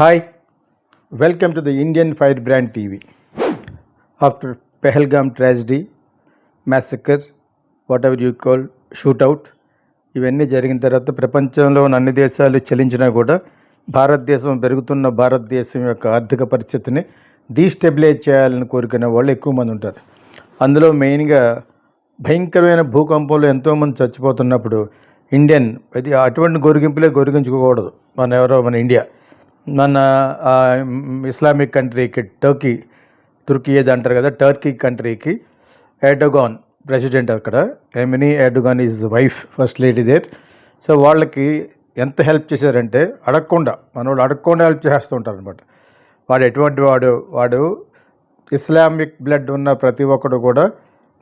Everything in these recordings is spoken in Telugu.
Hi welcome to the Indian fire brand TV after Pahalgam tragedy massacre whatever you call shootout ఇవన్నీ జరిగిన తర్వాత ప్రపంచంలో ఉన్న అన్ని దేశాలు చలించినా కూడా భారతదేశం పెరుగుతున్న భారతదేశం యొక్క ఆర్థిక పరిస్థితిని డీస్టెబిలైజ్ చేయాలని కోరుకునే వాళ్ళు ఎక్కువ మంది ఉంటారు. అందులో మెయిన్గా భయంకరమైన భూకంపంలో ఎంతోమంది చచ్చిపోతున్నప్పుడు ఇండియన్ అది అటువంటి గొరిగింపులే గొరిగించుకోకూడదు. మన ఎవరో మన ఇండియా మన ఇస్లామిక్ కంట్రీకి టర్కీ తుర్కీ ఏది అంటారు కదా టర్కీ కంట్రీకి ఎర్డోగాన్ ప్రెసిడెంట్ అక్కడ. Emine Erdogan is wife first lady there. So వాళ్ళకి ఎంత హెల్ప్ చేశారంటే అడగకుండా మన వాళ్ళు అడగకుండా హెల్ప్ చేస్తూ ఉంటారు అనమాట వాడు ఎటువంటి వాడు వాడు ఇస్లామిక్ బ్లడ్ ఉన్న ప్రతి ఒక్కడు కూడా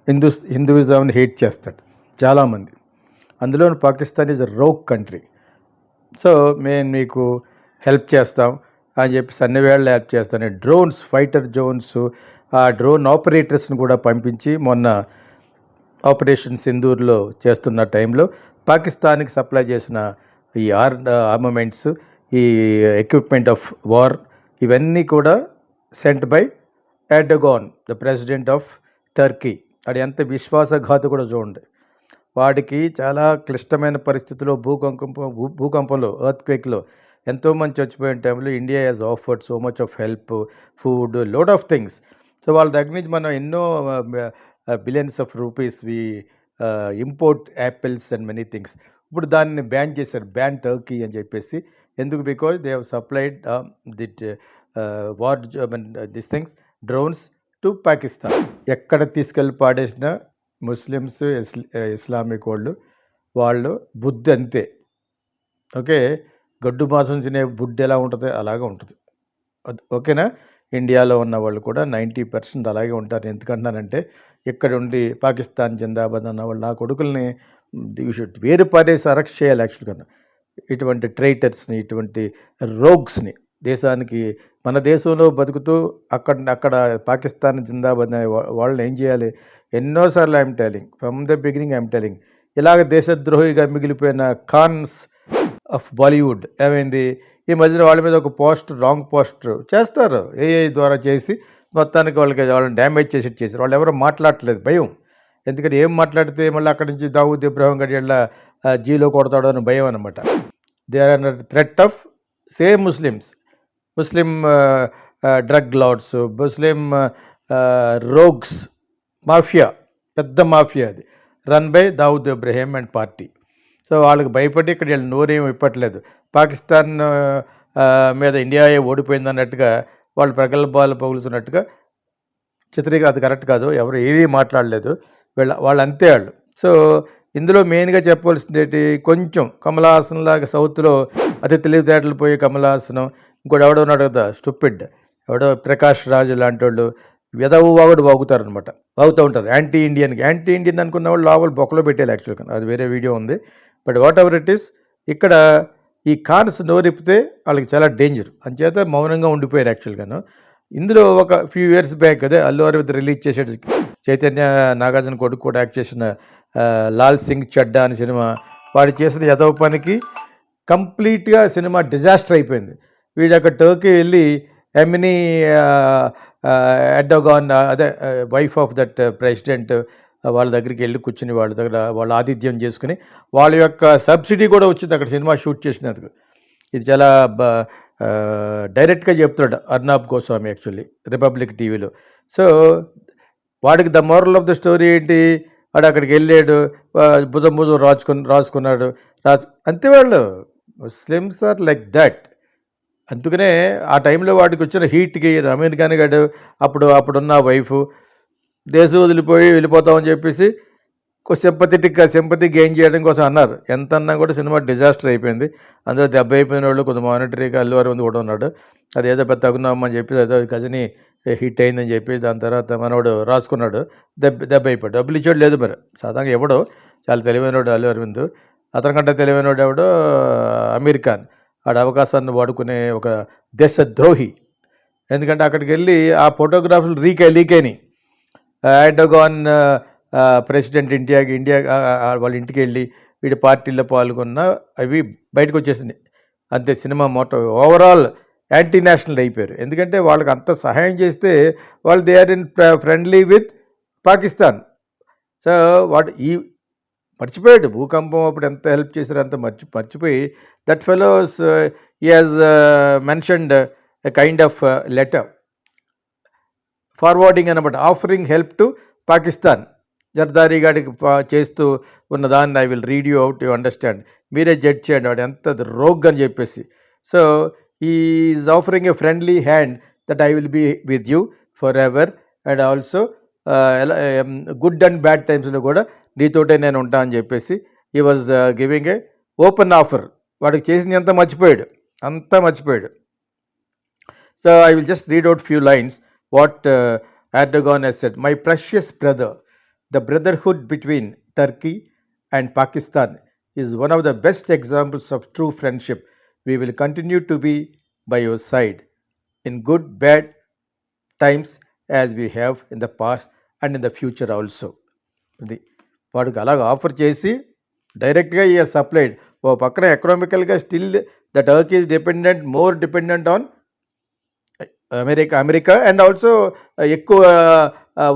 హిందూ హిందూయిజంని హేట్ చేస్తాడు చాలామంది. అందులో Pakistan is rogue country. So మేము మీకు హెల్ప్ చేస్తాం అని చెప్పేసి అన్ని వేళ హెల్ప్ చేస్తాను. డ్రోన్స్ ఫైటర్ జోన్స్ ఆ డ్రోన్ ఆపరేటర్స్ని కూడా పంపించి మొన్న ఆపరేషన్ సింధూర్లో చేస్తున్న టైంలో పాకిస్తాన్కి సప్లై చేసిన ఈ ఆర్ ఆర్మమెంట్స్ ఈ ఎక్విప్మెంట్ ఆఫ్ వార్ ఇవన్నీ కూడా sent by Erdogan the president of Turkey. అది ఎంత విశ్వాసఘాత కూడా చూడండి. వాడికి చాలా క్లిష్టమైన పరిస్థితుల్లో భూకంపం భూ- భూకంపంలో ఎర్త్క్వేక్లో ఎంతోమంది చచ్చిపోయిన టైంలో India has offered so much of help food load of things so వాళ్ళ దగ్గర నుంచి మనం ఎన్నో billions of rupees we import apples and many things ఇప్పుడు దాన్ని బ్యాన్ చేశారు బ్యాన్ టర్కీ అని చెప్పేసి. ఎందుకు? Because they have supplied that war this things drones to Pakistan ఎక్కడ తీసుకెళ్ళి పాడేసిన ముస్లిమ్స్ ఇస్లామిక్ వాళ్ళు వాళ్ళు బుద్ధి అంతే. ఓకే? గడ్డు మాంసం తినే బుద్ధి ఎలా ఉంటుంది? అలాగే ఉంటుంది. ఓకేనా? ఇండియాలో ఉన్న వాళ్ళు కూడా నైంటీ పర్సెంట్ అలాగే ఉంటారు. ఎందుకంటానంటే ఇక్కడ ఉండి పాకిస్తాన్ జిందాబాద్ అన్న వాళ్ళు నా కొడుకుల్ని యూ షుడ్ వేరు పారేసి అరెస్ట్ చేయాలి యాక్చువల్గా ఇటువంటి ట్రైటర్స్ని ఇటువంటి రోగ్స్ని దేశానికి మన దేశంలో బతుకుతూ అక్కడ అక్కడ పాకిస్తాన్ జిందాబాద్ అనే వాళ్ళని ఏం చేయాలి? ఎన్నోసార్లు I'm telling from the beginning I'm telling ఇలాగ దేశద్రోహిగా మిగిలిపోయిన ఖాన్స్ ఆఫ్ బాలీవుడ్. ఏమైంది? ఈ మధ్యన వాళ్ళ మీద ఒక పోస్టర్ రాంగ్ పోస్టర్ చేస్తారు. ఏఐ ద్వారా చేసి మొత్తానికి వాళ్ళకి వాళ్ళని డ్యామేజ్ చేసి చేశారు. వాళ్ళు ఎవరు మాట్లాడట్లేదు. భయం. ఎందుకంటే ఏం మాట్లాడితే మళ్ళీ అక్కడి నుంచి దావూద్ ఇబ్రాహిం గడి ఇలా జీలో కొడతాడు అని భయం అనమాట they are threat of same Muslims Muslim drug lords Muslim rogues mafia పెద్ద మాఫియా అది. Run by Dawood Ibrahim and party so వాళ్ళకి భయపడి ఇక్కడ వీళ్ళు నోరేం ఇప్పట్లేదు. పాకిస్తాన్ మీద ఇండియా ఓడిపోయింది అన్నట్టుగా వాళ్ళు ప్రగల్భాలు పగులుతున్నట్టుగా చిత్రీకరణ అది కరెక్ట్ కాదు ఎవరు ఏది మాట్లాడలేదు. వీళ్ళ వాళ్ళు అంతే వాళ్ళు. సో ఇందులో మెయిన్గా చెప్పవలసింది ఏంటి కొంచెం కమలాసన్ లాగా సౌత్లో అతి తెలివితేటలు పోయి కమలాసనం ఇంకోటి ఎవడో ఉన్నాడు కదా స్టూపిడ్ ఎవడో ప్రకాష్ రాజు లాంటి వాళ్ళు విధవు వాగుడు వాగుతారు అనమాట వాగుతూ ఉంటారు. యాంటీ ఇండియన్కి యాంటీ ఇండియన్ అనుకున్న వాళ్ళు లోపల బొక్కలో పెట్టేయాలి యాక్చువల్గా. అది వేరే వీడియో ఉంది. But whatever it is ఇక్కడ ఈ కాన్స్ నోరిపితే వాళ్ళకి చాలా డేంజర్ అంచేత మౌనంగా ఉండిపోయారు యాక్చువల్గాను ఇందులో ఒక ఫ్యూ ఇయర్స్ బ్యాక్ అదే అల్లు అరవింద్ రిలీజ్ చేసాడు చైతన్య నాగార్జున కొడుకు కూడా యాక్ట్ చేసిన లాల్ సింగ్ చడ్డా అనే సినిమా. వాడు చేసిన యదవ పనికి కంప్లీట్గా సినిమా డిజాస్టర్ అయిపోయింది. వీడు అక్కడ టర్కీ వెళ్ళి ఎమినీ ఎడ్డోగాన్ అదే వైఫ్ ఆఫ్ దట్ ప్రెసిడెంట్ వాళ్ళ దగ్గరికి వెళ్ళి కూర్చుని వాళ్ళ దగ్గర వాళ్ళ ఆతిథ్యం చేసుకుని వాళ్ళ యొక్క సబ్సిడీ కూడా వచ్చింది. అక్కడ సినిమా షూట్ చేసినందుకు. ఇది చాలా బ- డైరెక్ట్గా చెప్తున్నాడు అర్నాబ్ గోస్వామి యాక్చువల్లీ రిపబ్లిక్ టీవీలో. సో వాడికి the moral of the story ఏంటి? వాడు అక్కడికి వెళ్ళాడు భుజం భుజం రాసుకుని రాసుకున్నాడు రాసు అంతే వాళ్ళు. Muslims are like that. అందుకనే ఆ టైంలో వాడికి వచ్చిన హీట్కి అమెరికాని గాడు అప్పుడు అప్పుడున్న వైఫ్ దేశం వదిలిపోయి వెళ్ళిపోతామని చెప్పేసి సింపథెటిక్గా సింపతి గెయిన్ చేయడం కోసం అన్నారు. ఎంత అన్నా కూడా సినిమా డిజాస్టర్ అయిపోయింది. అందులో దెబ్బ అయిపోయిన వాళ్ళు కొంత మానిటరీగా అల్లు అరవింద్ కూడా ఉన్నాడు. అది ఏదో పెద్ద తగున్నామని చెప్పి ఏదో గజని హిట్ అయిందని చెప్పి దాని తర్వాత మనవాడు రాసుకున్నాడు. దెబ్బ దెబ్బ అయిపోయాడు. డబ్బులు ఇచ్చాడు లేదు మరి. సాధారణంగా ఎవడో చాలా తెలివైనవాడు అల్లు అరవింద్ అతనికంటే తెలివైనవాడు ఎవడో అమీర్ ఖాన్. ఆడ అవకాశాన్ని వాడుకునే ఒక దేశద్రోహి. ఎందుకంటే అక్కడికి వెళ్ళి ఆ ఫోటోగ్రాఫ్లు రీకే లీక్ అయినాయి. ఎర్డోగాన్ ప్రెసిడెంట్ ఇండియాకి ఇండియా వాళ్ళ ఇంటికి వెళ్ళి వీడి పార్టీలో పాల్గొన్న అవి బయటకు వచ్చేసినాయి అంతే సినిమా మొత్తం ఓవరాల్ యాంటీ నేషనల్ అయిపోయారు. ఎందుకంటే వాళ్ళకి అంత సహాయం చేస్తే వాళ్ళు they are in friendly with Pakistan. So వాడు ఈ మర్చిపోయాడు. భూకంపం అప్పుడు ఎంత హెల్ప్ చేశారో అంత మర్చి మర్చిపోయి that fellows he has mentioned a kind of letter. Forwarding అనమాట offering help to Pakistan. Zardari గాడికి చేస్తూ ఉన్న దాన్ని I will read you out you understand. మీరే జడ్జ్ చేయండి వాడు ఎంత రోగ్ అని చెప్పేసి. So is offering a friendly hand that I will be with you forever and also good and bad టైమ్స్లో కూడా నీతోటే నేను ఉంటా అని చెప్పేసి he was giving a open offer వాడికి చేసింది అంతా మర్చిపోయాడు. అంతా మర్చిపోయాడు. So I will just read out few lines what Erdogan has said. My precious brother, the brotherhood between Turkey and Pakistan is one of the best examples of true friendship. We will continue to be by your side in good, bad times as we have in the past and in the future also. ఇది వాడికి అలాగ ఆఫర్ చేసి డైరెక్ట్గా ఈ సప్లైడ్ ఓ పక్కన ఎకనామికల్గా still the Turk is dependent more dependent on America America and also ఎక్కువ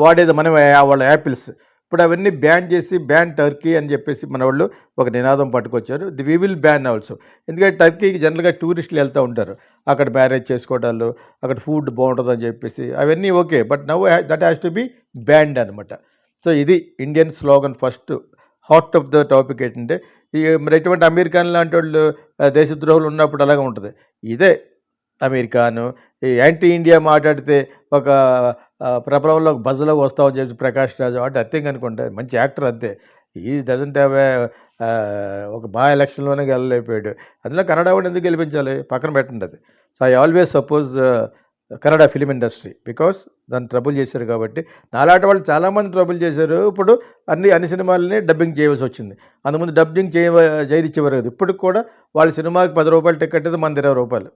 వాడేది మనం వాళ్ళ యాపిల్స్. ఇప్పుడు అవన్నీ బ్యాన్ చేసి బ్యాన్ టర్కీ అని చెప్పేసి మన వాళ్ళు ఒక నినాదం పట్టుకొచ్చారు. The we will ban also ఎందుకంటే టర్కీకి జనరల్గా టూరిస్టులు వెళ్తూ ఉంటారు. అక్కడ మ్యారేజ్ చేసుకోవడాలు అక్కడ ఫుడ్ బాగుంటుందని చెప్పేసి అవన్నీ okay but now that has to be banned అనమాట సో ఇది Indian slogan first hot of the topic ఏంటంటే ఈ మరి ఎటువంటి అమీర్ ఖాన్ లాంటి వాళ్ళు దేశద్రోహులు ఉన్నప్పుడు అలాగే ఉంటుంది. ఇదే అమెరికాను. ఈ యాంటీ ఇండియా మాట్లాడితే ఒక ప్రబలంలో బజ్జలో వస్తామని చెప్పి ప్రకాష్ రాజు అంటే అర్థం అనుకుంటా. మంచి యాక్టర్ అంతే. ఈ డజంట్ హ్యావ్ ఒక బా ఎలక్షన్లోనే గెలలేకపోయాడు అందులో కన్నడ వాడిని ఎందుకు గెలిపించాలి? పక్కన పెట్టండి అది. So I always suppose Kannada film industry because దాన్ని ట్రబుల్ చేశారు కాబట్టి. నాలాంటి వాళ్ళు చాలామంది ట్రబుల్ చేశారు. ఇప్పుడు అన్ని అన్ని సినిమాలని డబ్బింగ్ చేయవలసి వచ్చింది. అందుముందు డబ్బింగ్ చేయ చేయనిచ్చేవారు కదా. ఇప్పుడు కూడా వాళ్ళ సినిమాకి పది రూపాయలు టికెట్ అయితే మనది ఇరవై రూపాయలు.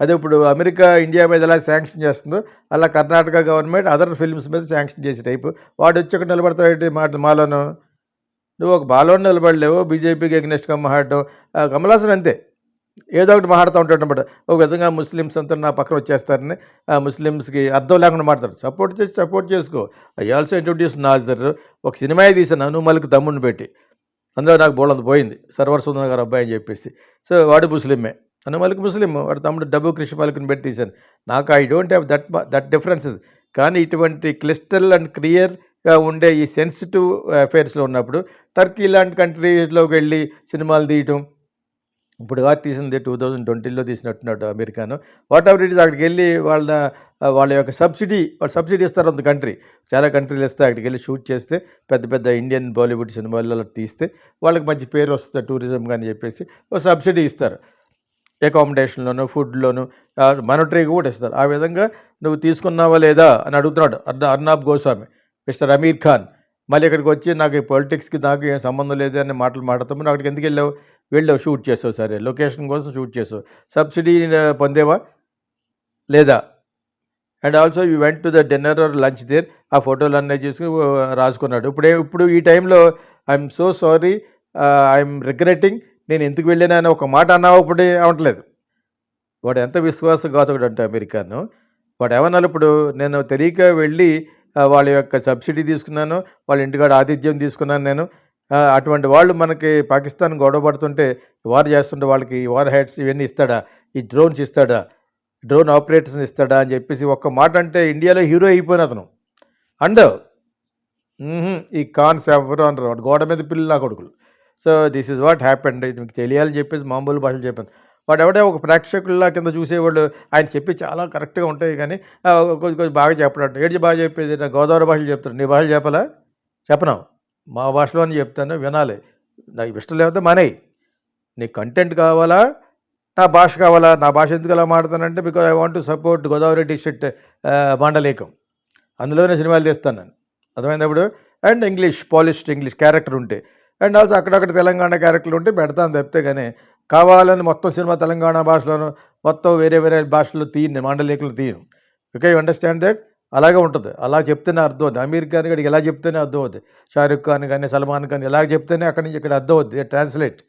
అదే ఇప్పుడు అమెరికా ఇండియా మీద ఎలా శాంక్షన్ చేస్తుందో అలా కర్ణాటక గవర్నమెంట్ అదర్ ఫిల్మ్స్ మీద శాంక్షన్ చేసే టైపు. వాడు వచ్చి ఒక నిలబడతాడు మాట మాలోను? నువ్వు ఒక బాలోని నిలబడలేవు బీజేపీకి ఎగ్నెస్ట్గా మాట్లాడడం కమలాసన్ అంతే. ఏదో ఒకటి మాట్లాడుతూ ఉంటాడు అనమాట ఒక విధంగా ముస్లిమ్స్ అంతా నా పక్కన వచ్చేస్తారని ఆ ముస్లిమ్స్కి అర్థం లేకుండా మాట్లాడతారు. సపోర్ట్ చేసి సపోర్ట్ చేసుకో. I also introduce Nassar. ఒక సినిమా తీసాను హనుమల్కి తమ్ముడిని పెట్టి. అందులో నాకు బోళ్ళంత పోయింది. సర్వర్ సుందర్ గారు అబ్బాయి అని చెప్పేసి. సో వాడు ముస్లిమే. హనుమల్కి ముస్లిం వాడు తమ్ముడు డబ్బు కృష్ణపాలకుని పెట్టి తీశాను నాకు I don't have that that differences కానీ ఇటువంటి క్లిస్టల్ అండ్ క్లియర్గా ఉండే ఈ సెన్సిటివ్ అఫైర్స్లో ఉన్నప్పుడు టర్కీ లాంటి కంట్రీస్లోకి వెళ్ళి సినిమాలు తీయటం. ఇప్పుడు కాదు తీసింది టూ థౌజండ్ ట్వంటీలో తీసినట్టున్నాడు అమెరికాను. వాట్ ఎవర్ ఇట్ ఇస్ అక్కడికి వెళ్ళి వాళ్ళ వాళ్ళ యొక్క సబ్సిడీ వాళ్ళు సబ్సిడీ ఇస్తారు అంత కంట్రీ. చాలా కంట్రీలు ఇస్తే అక్కడికి వెళ్ళి షూట్ చేస్తే పెద్ద పెద్ద ఇండియన్ బాలీవుడ్ సినిమాలలో తీస్తే వాళ్ళకి మంచి పేరు వస్తుంది టూరిజం కానీ చెప్పేసి ఒక సబ్సిడీ ఇస్తారు. అకామిడేషన్లోను ఫుడ్లోను మానిటరీగా కూడా ఇస్తారు. ఆ విధంగా నువ్వు తీసుకున్నావా లేదా అని అడుగుతున్నాడు అర్నాబ్ గోస్వామి మిస్టర్ అమీర్ ఖాన్. మళ్ళీ ఇక్కడికి వచ్చి నాకు ఈ పొలిటిక్స్కి నాకు ఏం సంబంధం లేదు అనే మాటలు మాట్లాడతాము నువ్వు అక్కడికి ఎందుకు వెళ్ళావు? వెళ్ళావు షూట్ చేసావు సరే లొకేషన్ కోసం షూట్ చేసావు. సబ్సిడీ పొందేవా? లేదా? And also you went to the dinner or lunch there ఆ ఫోటోలు అన్నీ చేసుకుని రాసుకున్నాడు. ఇప్పుడే ఇప్పుడు ఈ టైంలో I'm so sorry I'm regretting నేను ఎందుకు వెళ్ళాను అని ఒక మాట అన్నావు ఇప్పుడు అవట్లేదు. వాడు ఎంత విశ్వాసఘాతకుడు అంటే అమెరికాను. వాడు ఏమన్నారు ఇప్పుడు నేను తెలియక వెళ్ళి వాళ్ళ యొక్క సబ్సిడీ తీసుకున్నాను వాళ్ళ ఇంటికాడ ఆతిథ్యం తీసుకున్నాను నేను. అటువంటి వాళ్ళు మనకి పాకిస్తాన్ గొడవ పడుతుంటే వార్ చేస్తుంటే వాళ్ళకి వార్ హెడ్స్ ఇవన్నీ ఇస్తాడా? ఈ డ్రోన్స్ ఇస్తాడా? డ్రోన్ ఆపరేటర్స్ ఇస్తాడా? అని చెప్పేసి ఒక్క మాట అంటే ఇండియాలో హీరో అయిపోయిన అతను. అండ్ ఈ కాన్స్ ఎవరు అన్నారు వాడు గోడ మీద పిల్లలు నా కొడుకులు. So this is what happened. ఇది మీకు తెలియాలని చెప్పేసి మామూలు భాషలు చెప్పాను. వాడు ఎవడే ఒక ప్రేక్షకుల్లా కింద చూసేవాళ్ళు ఆయన చెప్పి చాలా కరెక్ట్గా ఉంటాయి కానీ కొంచెం కొంచెం బాగా చెప్పడం. ఏడిచి బాగా చెప్పేది నా గోదావరి భాషలు చెప్తాను నీ భాషలు చెప్పాలా? చెప్పను. మా భాషలో అని చెప్తాను వినాలి. నాకు ఇష్టం లేకపోతే మానేయి. నీ కంటెంట్ కావాలా? నా భాష కావాలా? నా భాష ఎందుకు అలా మాడతానంటే because I want to support Godavari district మాండలేకం. అందులోనే సినిమాలు తీస్తాను నేను. అర్థమైనప్పుడు and English polished English character ఉంటే. అండ్ ఆల్సో అక్కడక్కడ తెలంగాణ క్యారెక్టర్లు ఉంటే పెడతాను తప్పితే కానీ కావాలని మొత్తం సినిమా తెలంగాణ భాషలోను మొత్తం వేరే వేరే భాషలో తీయను మాండలేకులు తీయను. Okay you understand that? అలాగే ఉంటుంది. అలా చెప్తేనే అర్థం అవుతుంది అమీర్ ఖాన్ గడికి ఎలా చెప్తేనే అర్థం అవుతుంది షారుఖ్ ఖాన్ కానీ సల్మాన్ ఖాన్ ఇలా చెప్తేనే అక్కడి నుంచి ఇక్కడ అర్థం అవుతుంది ట్రాన్స్లేట్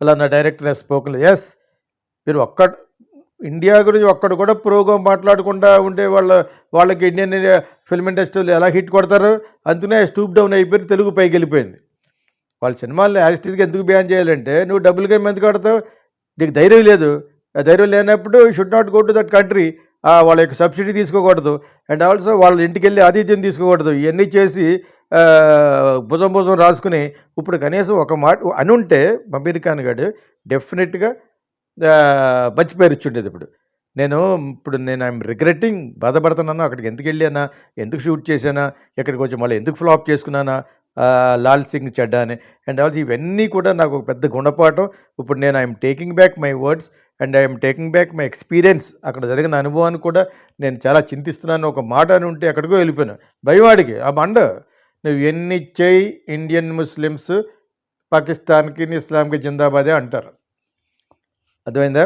అలా నా డైరెక్టర్ స్పోకన్ ఎస్ మీరు ఒక్క ఇండియా గురించి ఒక్కడు కూడా ప్రోగ్రామ్ మాట్లాడకుండా ఉంటే వాళ్ళ వాళ్ళకి ఇండియన్ ఫిల్మ్ ఇండస్ట్రీలో ఎలా హిట్ కొడతారు అందుకనే స్టూప్ డౌన్ అయిపోయి తెలుగు పైకి వెళ్ళిపోయింది. వాళ్ళ సినిమాల్లో యాజిటీస్గా ఎందుకు బ్యాన్ చేయాలంటే నువ్వు డబ్బులు ఎందుకు కడతావు నీకు ధైర్యం లేదు. ధైర్యం లేనప్పుడు should not go to that country వాళ్ళ యొక్క సబ్సిడీ తీసుకోకూడదు. అండ్ ఆల్సో వాళ్ళ ఇంటికి వెళ్ళి ఆతిథ్యం తీసుకోకూడదు. ఇవన్నీ చేసి భుజం భుజం రాసుకుని ఇప్పుడు కనీసం ఒక మాట అని ఉంటే మబీర్ ఖాన్ గారు డెఫినెట్గా మంచి పేరు ఇచ్చుండేది ఇప్పుడు. నేను ఇప్పుడు నేను ఐఎమ్ రిగ్రెట్టింగ్ బాధపడుతున్నాను. అక్కడికి ఎందుకు వెళ్ళానా? ఎందుకు షూట్ చేశానా? ఇక్కడికి వచ్చి మళ్ళీ ఎందుకు ఫ్లాప్ చేసుకున్నానా? లాల్ సింగ్ చెడ్డా అని. అండ్ ఆల్సో ఇవన్నీ కూడా నాకు ఒక పెద్ద గుణపాఠం. ఇప్పుడు నేను I'm taking back my words and I'm taking back my experience. అక్కడ జరిగిన అనుభవాన్ని కూడా నేను చాలా చింతిస్తున్నాను. ఒక మాట అని ఉంటే ఎక్కడికో వెళ్ళిపోయాను. భయవాడికి. ఆ బండ. నువ్వు ఎన్ని చేయి ఇండియన్ ముస్లిమ్స్ పాకిస్తాన్కి ఇస్లాంకి జిందాబాదే అంటారు. అర్థమైందా?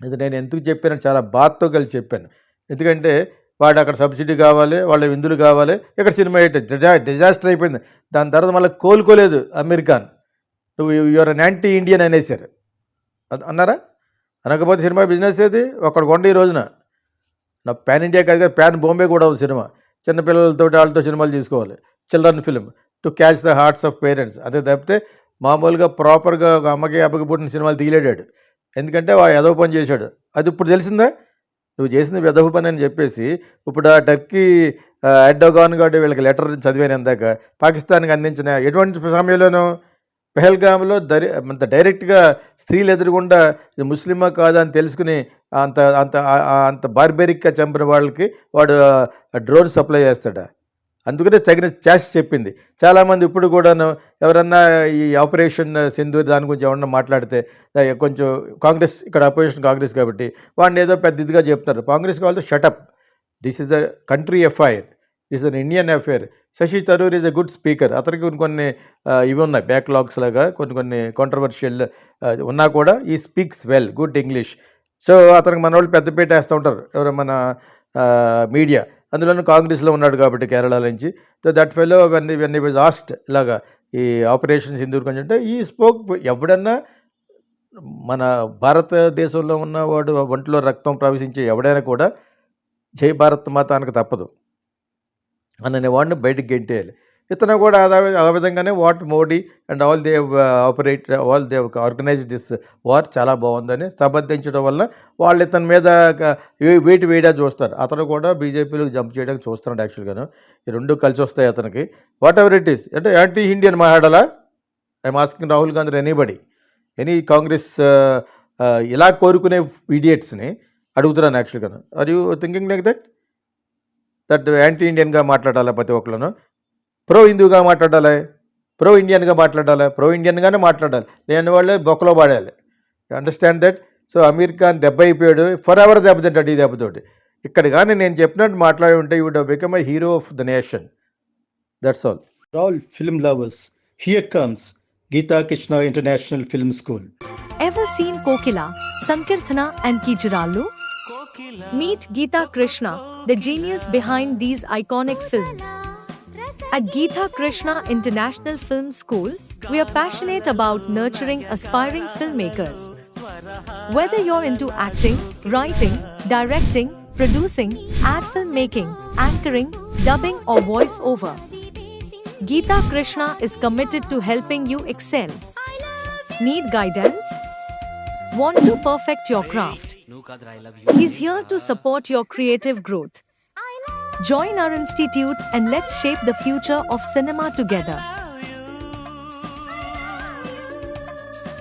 ఇది నేను ఎందుకు చెప్పాను చాలా బాధతో కలిసి చెప్పాను. ఎందుకంటే వాడు అక్కడ సబ్సిడీ కావాలి వాళ్ళ విందులు కావాలి. ఇక్కడ సినిమా హిట్ డిజా డిజాస్టర్ అయిపోయింది. దాని తర్వాత మళ్ళీ కోలుకోలేదు అమీర్ ఖాన్. నువ్వు యువర్ అన్ యాంటీ ఇండియన్ అనేసారు. అన్నారా? అనకపోతే సినిమా బిజినెస్ ఏది? ఒక్కడ కొండ ఈ రోజున. నా ప్యాన్ ఇండియా కాదు కదా ప్యాన్ బాంబే కూడా ఉంది సినిమా. చిన్నపిల్లలతో వాళ్ళతో సినిమాలు తీసుకోవాలి. Children film to catch the hearts of parents అదే తప్పితే మామూలుగా ప్రాపర్గా ఒక అమ్మకి అబ్బకి పుట్టిన సినిమాలు తీయలేడాడు. ఎందుకంటే వాడు ఎదవ పని చేశాడు. అది ఇప్పుడు తెలిసిందా? నువ్వు చేసిన వెదవ పని అని చెప్పేసి ఇప్పుడు ఆ టర్కీ ఆ, ఎర్డోగాన్ వీళ్ళకి లెటర్ చదివాను ఇందాక పాకిస్తాన్కి అందించిన ఎటువంటి సమయంలోనూ పెహల్గామ్లో దరి అంత డైరెక్ట్గా స్త్రీలు ఎదురుగుండా ఇది ముస్లిమా కాదా అని తెలుసుకుని అంత అంత అంత బార్బెరిక్గా చంపిన వాళ్ళకి వాడు డ్రోన్ సప్లై చేస్తాడా? అందుకనే తగిన చేసి చెప్పింది. చాలామంది ఇప్పుడు కూడాను ఎవరన్నా ఈ ఆపరేషన్ సింధూర్ దాని గురించి ఎవరన్నా మాట్లాడితే కొంచెం కాంగ్రెస్ ఇక్కడ అపోజిషన్ కాంగ్రెస్ కాబట్టి వాడిని ఏదో పెద్ద ఇదిగా చెప్తారు కాంగ్రెస్ వాళ్ళు shut up. This is the country FIR. Is an Indian affair Shashi Tharoor is a good speaker. అతనికి కొన్ని కొన్ని ఇవి ఉన్నాయి. బ్యాక్లాగ్స్ లాగా కొన్ని కొన్ని కాంట్రవర్షియల్ ఉన్నా కూడా he speaks well. Good English. So అతనికి మన వాళ్ళు పెద్దపీట వేస్తూ ఉంటారు. ఎవరు మన మీడియా. అందులోనూ కాంగ్రెస్లో ఉన్నాడు కాబట్టి కేరళ నుంచి. So that fellow when when was asked ఇలాగా ఈ ఆపరేషన్ సింధూర్ కొంచెం అంటే ఈ స్పోక్ ఎవడన్నా మన భారతదేశంలో ఉన్నవాడు ఒంట్లో రక్తం ప్రవేశించే ఎవడైనా కూడా జై భారత్ మాత అనక తప్పదు. అన్న వాడిని బయటకు గెంటేయాలి. ఇతను కూడా అదే ఆ విధంగానే what Modi and all they operate all they organize this war చాలా బాగుందని సమర్థించడం వల్ల వాళ్ళు ఇతని మీద వేటి వేయడా చూస్తారు. అతను కూడా బీజేపీలోకి జంప్ చేయడానికి చూస్తున్నాడు యాక్చువల్గాను ఈ రెండు కలిసి వస్తాయి అతనికి. వాట్ ఎవర్ ఇట్ ఈస్ అంటే యాంటీ ఇండియన్ మాట్లాడాలా I'm asking Rahul Gandhi anybody any Congress ఇలా కోరుకునే ఈడియట్స్ని అడుగుతున్నాను యాక్చువల్గాను are you thinking like that that anti ఇండియన్గా మాట్లాడాలా ప్రతి ఒక్కళ్ళను? ప్రో హిందూగా మాట్లాడాలి ప్రో ఇండియన్గా మాట్లాడాలి ప్రో ఇండియన్గానే మాట్లాడాలి. లేని వాళ్ళే బొక్కలో పాడాలి understand that so Aamir Khan దెబ్బ అయిపోయాడు. ఫర్ ఎవర్ దెబ్బతింటాడు ఈ దెబ్బతోటి. ఇక్కడ కానీ నేను చెప్పినట్టు మాట్లాడి ఉంటే you would become a hero of the nation that's all all film lovers here comes Geeta Krishna international film school ever seen Kokila Sankeertana and Keechurallu meet Geeta Krishna the genius behind these iconic films At Geeta Krishna International Film School, we are passionate about nurturing aspiring filmmakers. Whether you're into acting, writing, directing, producing, ad filmmaking, anchoring, dubbing, or voiceover, Geeta Krishna is committed to helping you excel. Need guidance? Want to perfect your craft? He's here to support your creative growth. Join our institute and let's shape the future of cinema together.